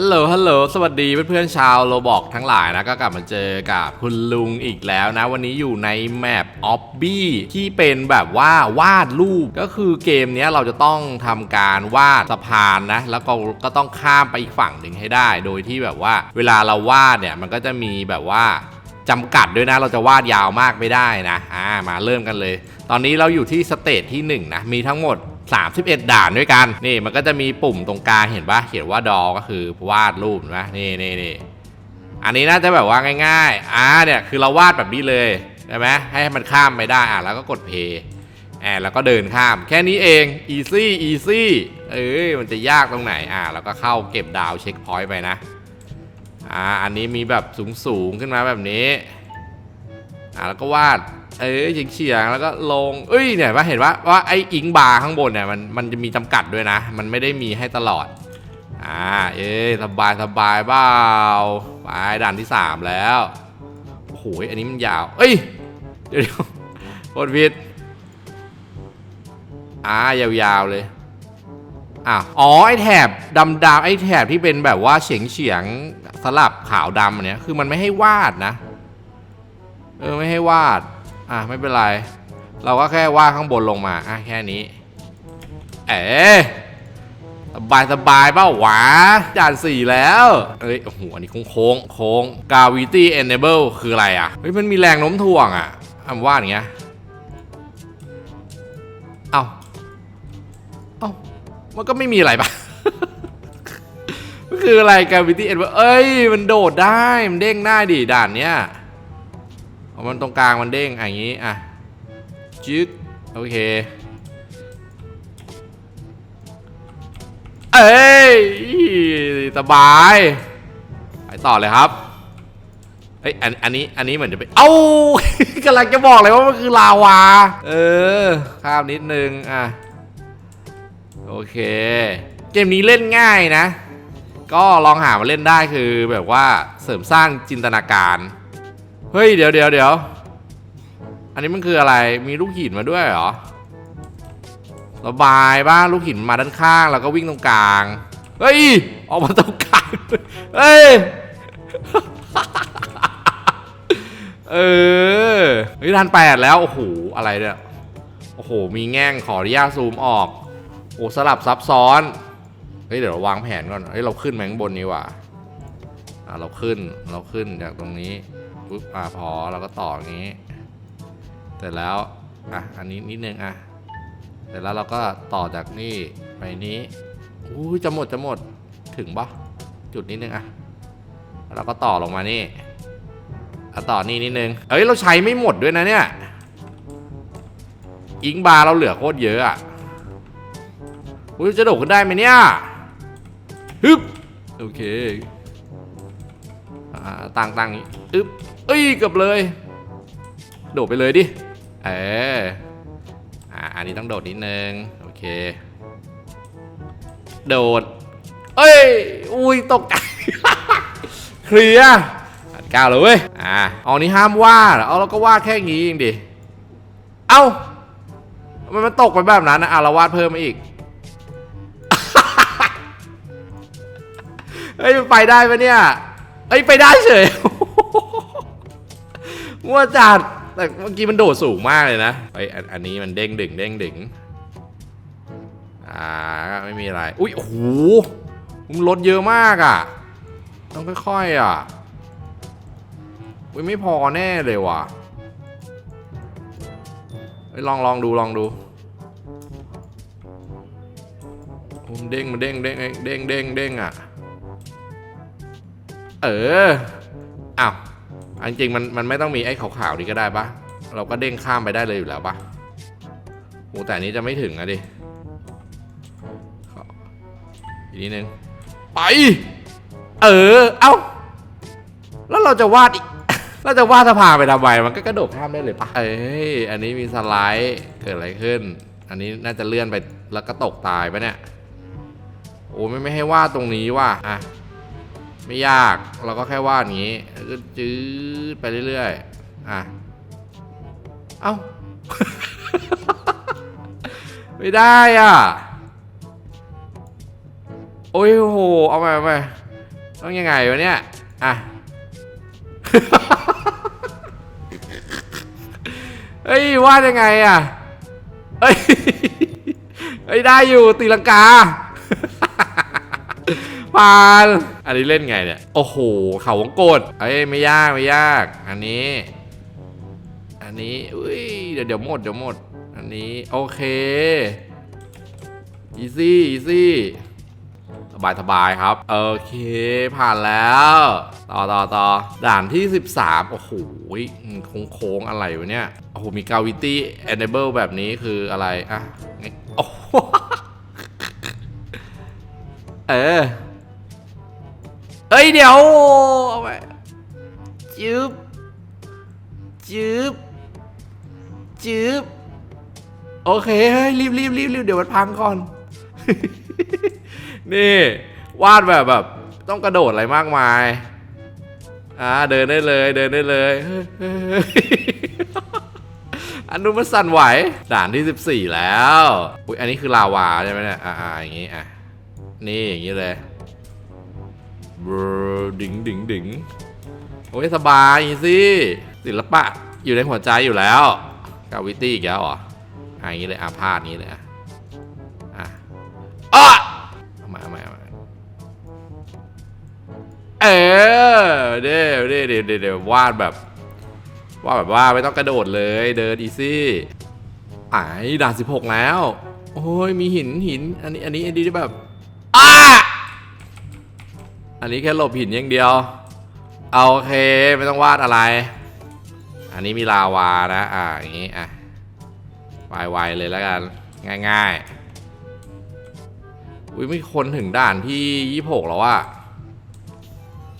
ฮัลโหล ฮัลโหล สวัสดีเพื่อนๆชาวโรบอกทั้งหลายนะ ก็กลับมาเจอกับคุณลุงอีกแล้วนะ วันนี้อยู่ในแมปออบบี้ที่เป็นแบบว่าวาดรูป ก็คือเกมนี้เราจะต้องทำการวาดสะพานนะ แล้วก็ก็ต้องข้ามไปอีกฝั่งหนึ่งให้ได้ โดยที่แบบว่า เวลาเราวาดเนี่ย มันก็จะมีแบบว่าจำกัดด้วยนะ เราจะวาดยาวมากไม่ได้นะ อ่า มาเริ่มกันเลย ตอนนี้เราอยู่ที่สเตจที่1นะ มีทั้งหมด 31 ด่านด้วยกัน นี่มันก็จะมีปุ่มตรงกลางเห็นปะเขียนว่าดอก็คือวาดรูปนะนี่นี่นี่อันนี้น่าจะแบบว่าง่ายๆอ่าเนี่ยคือเราวาดแบบนี้เลยใช่ไหมให้มันข้ามไปได้อะแล้วก็กดเพย์แอบแล้วก็เดินข้าม แค่นี้เอง easy easy เอ้ยมันจะยากตรงไหนอ่าแล้วก็เข้าเก็บดาวเช็คพอยต์ไปนะอ่าอันนี้มีแบบสูงๆขึ้นมาแบบนี้อ่าแล้วก็วาด เอ้ยเฉียงๆแล้วก็ลง เอ้ยเนี่ยว่าเห็นว่าว่าไอ้อิงบาร์ข้างบนเนี่ยมันมันจะมีจำกัดด้วยนะ มันไม่ได้มีให้ตลอด อ่า เอ้ยสบายสบายเปล่าไปด่านที่ 3 แล้วโอ้โหอันนี้มันยาว เอ้ย เดี๋ยวเดี๋ยวโคตรผิดอ่ายาวๆเลยอะอ๋อไอแถบดำดำไอแถบที่เป็นแบบว่าเฉียงเฉียงๆสลับขาวดำอันเนี้ยคือมันไม่ให้วาดนะ เออไม่ให้วาด อะไม่เป็นไร เราก็แค่วาดข้างบนลงมาอะแค่นี้ เอ๋สบายสบายเปล่าวะด่านสี่แล้วเอ้ยโอ้โหอันนี้โค้งโค้งโค้ง gravity enable คืออะไรอะเฮ้ยมันมีแรงโน้มถ่วงอะทำว่าอย่างเงี้ยเอ้าเอ้ามันก็ไม่มีอะไรปะมันคืออะไร gravity enable เอ้ย มันโดดได้ มันเด้งได้ดิด่านเนี้ย เอามันตรงกลางมันเด้งอย่างนี้อะจึ๊กโอเคเอ้ยสบายไปต่อเลยครับเอ้ยอันอันนี้อันนี้เหมือนจะเป็นเอ้ากำลังจะบอกเลยว่ามันคือลาวา เออข้ามนิดนึงอะโอเค เกมนี้เล่นง่ายนะ ก็ลองหามาเล่นได้คือแบบว่าเสริมสร้างจินตนาการ เฮ้ยเดี๋ยวเดี๋ยวเดี๋ยวอันนี้มันคืออะไรมีลูกหินมาด้วยเหรอระบายบ้างลูกหินมาด้านข้างแล้วก็วิ่งตรงกลางเฮ้ยออกมาตรงกลางเฮ้ยเออเฮ้ยทันแปดแล้วโอ้โหอะไรเนี่ยโอ้โหมีแง่งขออนุญาตซูมออกโอ้สลับซับซ้อนเฮ้ยเดี๋ยวเราวางแผนก่อนเฮ้ยเราขึ้นแมงบนนี้ว่ะอะเราขึ้นเราขึ้นจากตรงนี้ ปุ๊บอะพอเราก็ต่ออย่างนี้เสร็จแล้วอะอันนี้นิดนึงอะเสร็จแล้วเราก็ต่อจากนี่ไปนี้อู้จะหมดจะหมดถึงปะจุดนิดนึงอะเราก็ต่อลงมานี่แล้วต่อนี่นิดนึงเอ้ยเราใช้ไม่หมดด้วยนะเนี่ยอิงบาร์เราเหลือโคตรเยอะอะอุ้ยจะโดดขึ้นได้ไหมเนี่ยฮึบโอเคอ่าตั้งตั้งอึ๊บ เอ้ยเกือบเลย โดดไปเลยดิ เอออ่าอันนี้ต้องโดดนิดนึง โอเค โดด เอ้ย อุ้ยตกใจ เคลียร์อัดก้าวเลยเว้ย อ่าเอานี้ห้ามวาดเอาเราก็วาดแค่งี้เองดิ เอ้า มันมันตกไปแบบนั้นนะอะเราวาดเพิ่มมาอีกเฮ้ยมันไปได้ปะเนี่ยเอ้ยไปได้เฉย มั่วจัดแต่เมื่อกี้มันโดดสูงมากเลยนะไออันนี้มันเด้งดึงเด้งดึงอ่าไม่มีอะไร อุ้ยโอ้โหมันลดเยอะมากอะ ต้องค่อยๆอะอุ้ยไม่พอแน่เลยว่ะลองลองดูลองดูมันเด้งมันเด้งเด้งเด้งเด้งเด้งอะ เออ อ้าว อันจริงมันมันไม่ต้องมีไอ้ขาวๆนี่ก็ได้ปะเราก็เด้งข้ามไปได้เลยอยู่แล้วปะโอ้แต่นี้จะไม่ถึงอะดิ อีกนิดนึง ไป เออ เอ้า แล้วเราจะวาดอีกเราจะวาดสะพานไปทำไมมันก็กระโดดข้ามได้เลยปะเอ้ย อันนี้มีสไลด์ เกิดอะไรขึ้น อันนี้น่าจะเลื่อนไปแล้วก็ตกตายปะเนี่ย โอ้ไม่ไม่ให้วาดตรงนี้ว่ะ อะ ไม่ยากเราก็แค่วาดอย่างนี้ก็จืดไปเรื่อยๆอะเอ้า ไม่ได้อะ โอ้ยโห เอาไปเอาไปต้องยังไงวะเนี่ย อะ เฮ้ยวาดยังไงอะ เฮ้ย เฮ้ย ได้อยู่ตีลังกาาน อันนี้เล่นไงเนี่ย โอ้โห เขาวงกดเอ้ยไม่ยากไม่ยาก อันนี้ อันนี้อุ้ยเดี๋ยวเดี๋ยวหมดเดี๋ยวหมด อันนี้โอเค อีซี่อีซี่สบายสบายครับ โอเคผ่านแล้ว ต่อต่อต่อด่านที่ 13 โอ้โหโค้งโค้งอะไรวะเนี่ย โอ้โห มี gravity enable แบบนี้คืออะไร อะ โอ้โหเออ เอ้ยเดี๋ยวเอาไปจืบจืบจืบโอเคเฮ้ยรีบรีบรีบรีบเดี๋ยวมันพังก่อน นี่วาดแบบแบบ ต้องกระโดดอะไรมากมาย อ่าเดินได้เลยเดินได้เลยเฮ้ยเฮ้ยเฮ้ยอันนู้นมันสั่นไหว ด่านที่ 14 แล้ว อุ้ยอันนี้คือลาวาใช่ไหมเนี่ย อ่าอ่าอย่างงี้อะ นี่อย่างงี้เลยบร ดึงดึงดึงโอ้ยสบายสิศิลปะอยู่ในหัวใจอยู่แล้วกาวิตี้อีกแล้วเหรออะอย่างงี้เลยอาพาธนี้เลยอะอะอ้อเอามามาเอามาเออเดี๋ยวเดี๋ยวเดี๋ยวเดี๋ยววาดแบบวาดแบบว่าไม่ต้องกระโดดเลยเดินอีซี่ไอ้ด่าน16แล้ว โอ้ยมีหินหิน อันนี้อันนี้อันนี้แบบ นนี้แค่หลบหินอย่างเดียว เอาโอเคไม่ต้องวาดอะไร อันนี้มีลาวานะ อ่าอย่างงี้อะไวๆเลยแล้วกัน ง่ายๆ อุ้ยมีคนถึงด่านที่26แล้วอะ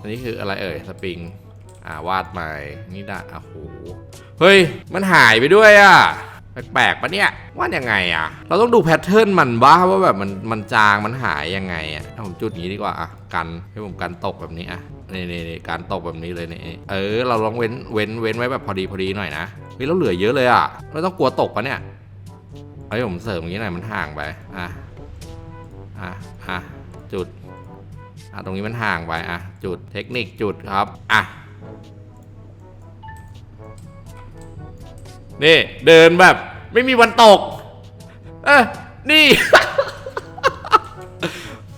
อันนี้คืออะไรเอ่ยสปริง อ่าวาดใหม่นี่ด่านอะโหเฮ้ย มันหายไปด้วยอะ แปลกๆปะเนี่ยว่ายังไงอะเราต้องดูแพทเทิร์นมันบ้าว่าแบบมันมันจางมันหายยังไงอะเอาผมจุดอย่างนี้ดีกว่าอะกันให้ผมกันตกแบบนี้อะนี่นี่นี่การตกแบบนี้เลยนี่เออ เราลองเว้นเว้นเว้นไว้แบบพอดีพอดีหน่อยนะเฮ้ยเราเหลือเยอะเลยอะไม่ต้องกลัวตกปะเนี่ยเฮ้ยผมเสริมอย่างนี้หน่อยมันห่างไปอะอะอะจุดอะตรงนี้มันห่างไปอะจุดเทคนิคจุดครับอะ นี่เดินแบบ ไม่มีวันตก เออนี่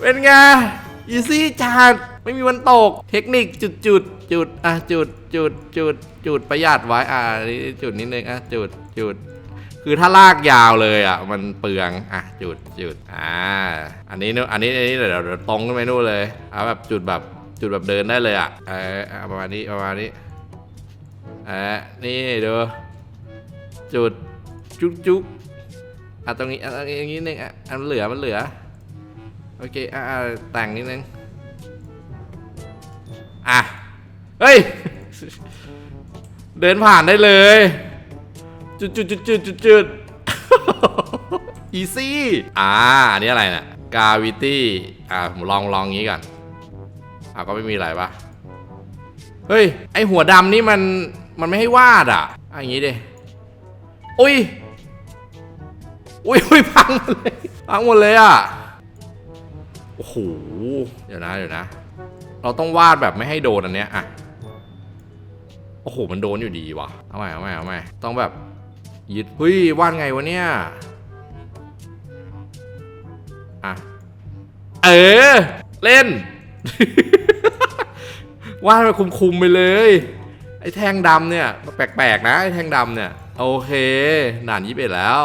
เป็นไงอีซี่จัดไม่มีวันตก เทคนิคจุดจุดจุดอะจุดจุดจุดจุดประหยัดไว้อะนี่จุดนิดนึงอะจุดจุดคือถ้าลากยาวเลยอะมันเปลืองอะจุดจุดอ่าอันนี้นู่นอันนี้อันนี้เดี๋ยวเดี๋ยวตรงขึ้นไปนู่นเลยเอาแบบจุดแบบจุดแบบเดินได้เลยอะเออประมาณนี้ประมาณนี้เออนี่ดู จุดจุกจุกอะตรงนี้อะอย่างนี้นึงอะอันเหลือมันเหลือโอเคอะแต่งนิดนึงอะเฮ้ยเดินผ่านได้เลย จุดจุดจุดจุดจุดจุดอีซี่อ่าอันนี้อะไรเนี่ยกาวิตี้อ่าผมลองลองงี้ก่อนอ่าก็ไม่มีอะไรปะเฮ้ย ไอหัวดำนี่มันมันไม่ให้วาดอะอะอย่างงี้ดิ อุ้ย อุ้ยอุ้ยพังหมดเลย พังหมดเลยอะ โอ้โห เดี๋ยวนะ เดี๋ยวนะ เราต้องวาดแบบไม่ให้โดนอันเนี้ยอะ โอ้โห มันโดนอยู่ดีว่ะ เอาใหม่เอาใหม่เอาใหม่ต้องแบบยึดเฮ้ย วาดไงวะเนี่ย อะ เออ เล่น วาดมาคุมๆไปเลย ไอ้แท่งดำเนี่ย แปลกๆนะ ไอ้แท่งดำเนี่ย โอเคด่านยี่สิบเอ็ดแล้ว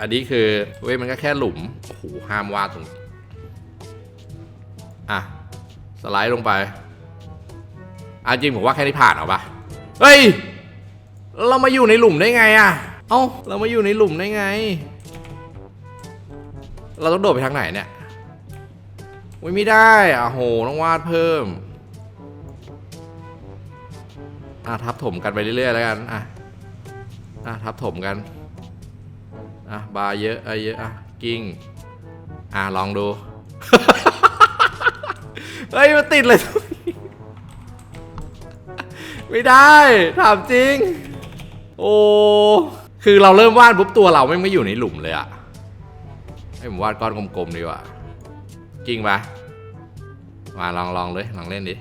อันนี้คือเว้ยมันก็แค่หลุม โอ้โห ห้ามวาดตรงนี้อะ สไลด์ลงไปอะจริงผมว่าแค่นี้ผ่านเอาปะเฮ้ย เรามาอยู่ในหลุมได้ไงอะเอ้า เรามาอยู่ในหลุมได้ไง เราต้องโดดไปทางไหนเนี่ยอุ้ยไม่ได้อะโห ต้องวาดเพิ่ม อะทับถมกันไปเรื่อยๆแล้วกัน อะ อะทับถมกัน อะ บาเยอะเอ้เยอะ อะ กิ้ง อะ ลองดู เฮ้ย มันติดเลย ไม่ได้ ถามจริง โอ้ คือเราเริ่มวาดปุ๊บตัวเราไม่ไม่อยู่ในหลุมเลยอะให้ผมวาดก้อนกลมๆดีกว่า กิ้งปะมาลองลองเลย ลองเล่นดิ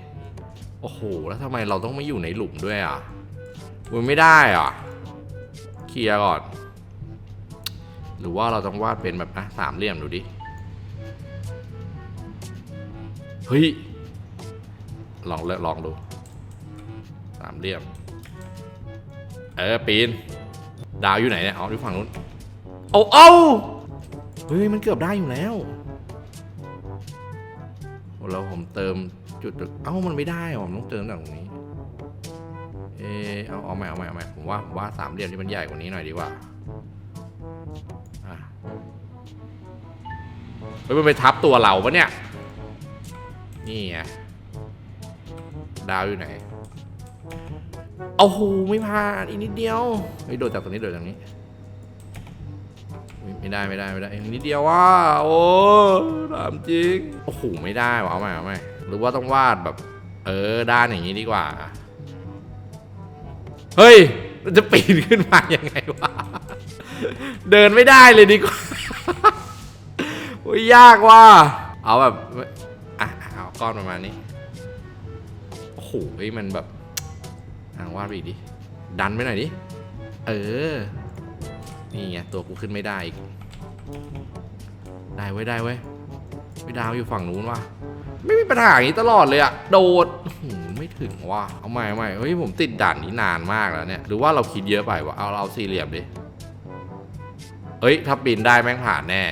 โอ้โห แล้วทำไมเราต้องไม่อยู่ในหลุมด้วยอะมันไม่ได้อะ เคลียร์ก่อน หรือว่าเราต้องวาดเป็นแบบอะสามเหลี่ยมดูดิ เฮ้ย ลองเลลองดู สามเหลี่ยม เออ ปีน ดาวอยู่ไหนเนี่ย อ๋ออยู่ฝั่งนู้นโอ้เอาเฮ้ย มันเกือบได้อยู่แล้วโอ้แล้วผมเติมจุด เอ้า มันไม่ได้ผมต้องเติมจากตรงนี้ เออเอาเอาใหม่เอาใหม่เอาใหม่ผมว่าผมว่าสามเหลี่ยมที่มันใหญ่กว่านี้หน่อยดีกว่าอะเฮ้ยมันไปทับตัวเราปะเนี่ย นี่ไงดาวอยู่ไหนโอ้โหไม่ผ่านอีกนิดเดียวเฮ้ยโดดจากตรงนี้โดดจากนี้ ไม่ไม่ได้ไม่ได้ไม่ได้อีกนิดเดียวว่าโอ้ถามจริงโอ้โหไม่ได้วะเอาใหม่เอาใหม่หรือว่าต้องวาดแบบ เออด้านอย่างนี้ดีกว่า เฮ้ยมันจะปีนขึ้นมายังไงวะ เดินไม่ได้เลยดีกว่าโอ้ยยากว่ะ เอาแบบอะเอาก้อนประมาณนี้ โอ้โหเฮ้ยมันแบบอ่าวาดไปอีกดิ ดันไปหน่อยดิ เออ นี่ไงตัวกูขึ้นไม่ได้อีก ได้เว้ได้เว้ไม่ดาวอยู่ฝั่งนู้นว่ะ ไม่มีปัญหาอย่างนี้ตลอดเลยอะโดด ถึงว่ะเอาใหม่ใหม่เฮ้ยผมติดด่านนี้นานมากแล้วเนี่ยหรือว่าเราคิดเยอะไปวะเอาเราสี่เหลี่ยมดิเฮ้ยถ้าปีนได้แม่งผ่านแน่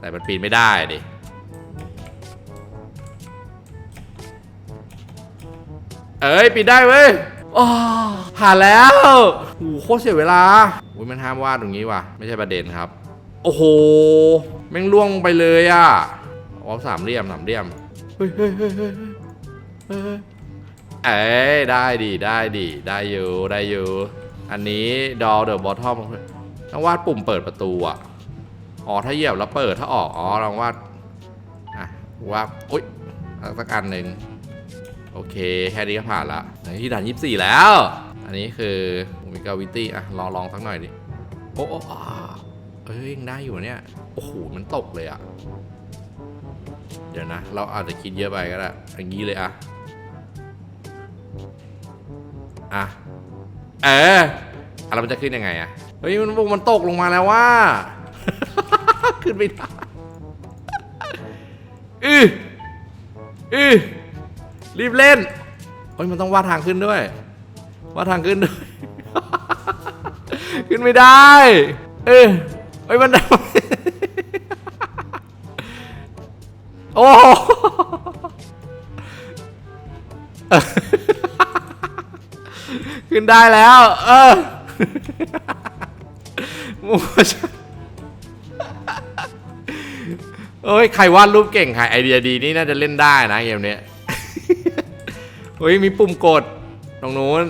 แต่มันปีนไม่ได้ดิเอ้ยปิดได้เว้ยอ้ผ่านแล้วโอ้โหโคตรเสียเวลาอุ้ยมันห้ามวาดตรงนี้ว่ะ ไม่ใช่ประเด็นครับ โอ้โห แม่งล่วงไปเลยอะอ๋อสามเหลี่ยมสามเหลี่ยม เฮ้ยเฮ้ยเฮ้ยเฮ้ยเฮ้ยเอ้ยได้ดีได้ดีได้อยู่ได้อยู่อันนี้ดอเดอะบอททอมต้องวาดปุ่มเปิดประตูอะอ๋อถ้าเหยียบแล้วเปิดถ้าออกอ๋อลองวาดอะวาดอุ้ยสักอันหนึ่งโอเคแค่นี้ก็ผ่านละในที่ด่านยี่สี่แล้ว อันนี้คือมีกาวิตี้อะลองลองสักหน่อยดิโอ้โอ้เอ้ยยังได้อยู่เนี่ยโอ้โหมันตกเลยอะ เดี๋ยวนะ เราอาจจะคิดเยอะไปก็ได้อย่างนี้เลยอะอะเอออะไรมันจะขึ้นยังไงอะเฮ้ยมันมันตกลงมาแล้วว่า ขึ้นไม่ได้อืออือรีบเล่นเฮ้ยมันต้องวาดทางขึ้นด้วยวาดทางขึ้นด้วย ขึ้นไม่ได้ เออเฮ้ยมันได้ โอ้โหขึ้นได้แล้ว เออมัวฉันเอ้ย ใครวาดรูปเก่งใครไอเดียดีนี่น่าจะเล่นได้นะเกมเนี้ยเฮ้ย มีปุ่มกด ตรงนู้น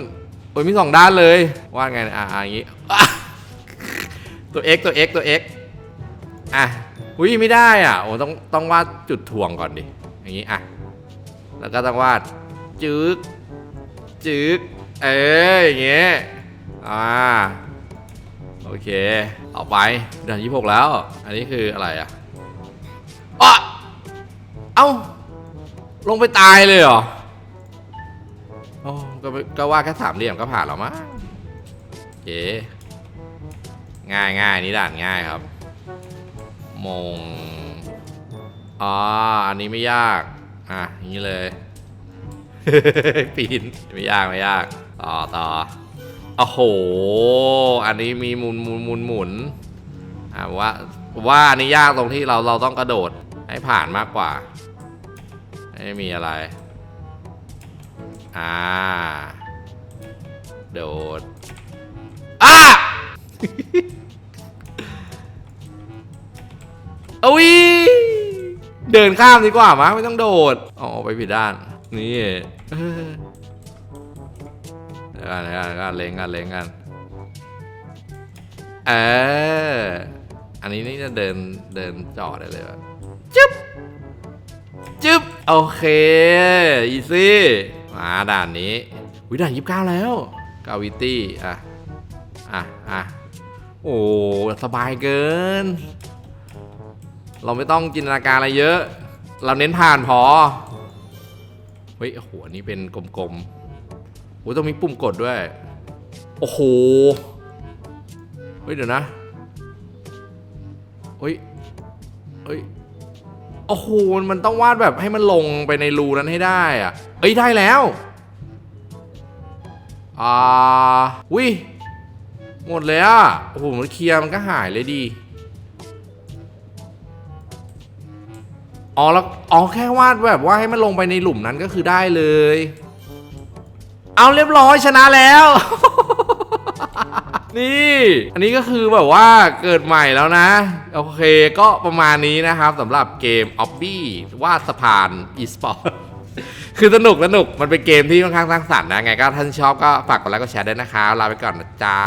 โอ้ยมีสองด้านเลย วาดไง อะอย่างงี้อะตัว x ตัว x ตัว x อะ อุ้ยไม่ได้อะโอ้ต้องต้องวาดจุดถ่วงก่อนดิอย่างงี้อะแล้วก็ต้องวาดจึ๊กจึ๊กเอ้ยอย่างเงี้ยอ่าโอเคต่อไปเดือนยี่หกแล้ว อันนี้คืออะไรอะอะเอ้าลงไปตายเลยเหรอโอ้ก็ก็ว่าแค่สามเหลี่ยมก็ผ่านแล้วมั้งโอเคง่ายง่ายนี่ด่านง่ายครับ มงอ๋ออันนี้ไม่ยาก อะอย่างนี้เลย ปีนไม่ยากไม่ยากต่อต่อโอ้โห อันนี้มีหมุนหมุนหมุนหมุนอ่าว่าว่าอันนี้ยากตรงที่เราเราต้องกระโดดให้ผ่านมากกว่า ไม่มีอะไร อ่า โดดอะ อุ้ยเดินข้ามดีกว่ามั้ยไม่ต้องโดดอ๋อไปผิดด้าน นี่เออเดี๋ยวกันเดี๋ยวกันเดี๋ยวกันเล็งกันเล็งกันเอออันนี้นี่จะเดินเดินจอดได้เลยแบบจึ๊บจึ๊บโอเคอีซี่มาด่านนี้วิด่านยีิบเก้าแล้วกาวิตี้อะอะอะโอ้สบายเกิน เราไม่ต้องจินตนาการอะไรเยอะ เราเน้นผ่านพอ เฮ้ยโอ้โหอันนี้เป็นกลมๆโอ้ต้องมีปุ่มกดด้วย โอ้โห เฮ้ยเดี๋ยวนะ เฮ้ย เฮ้ย โอ้โห มันต้องวาดแบบให้มันลงไปในรูนั้นให้ได้อะเอ้ยได้แล้ว อ่าวิหมดเลยอะ โอ้โห มันเคลียร์มันก็หายเลยดี อ๋อแล้วอ๋อแค่วาดแบบว่าให้มันลงไปในหลุมนั้นก็คือได้เลย เอาเรียบร้อยชนะแล้ว นี่ อันนี้ก็คือแบบว่าเกิดใหม่แล้วนะ โอเคก็ประมาณนี้นะครับสำหรับเกม o b b y วาดสะพาน e-sport คือสนุกสนุกมันเป็นเกมที่ค่อนข้างสร้างสรรค์นะไงก็ท่านชอบก็ฝากกดไลค์กดแชร์ด้วยนะครับลาไปก่อนนะจ๊ะ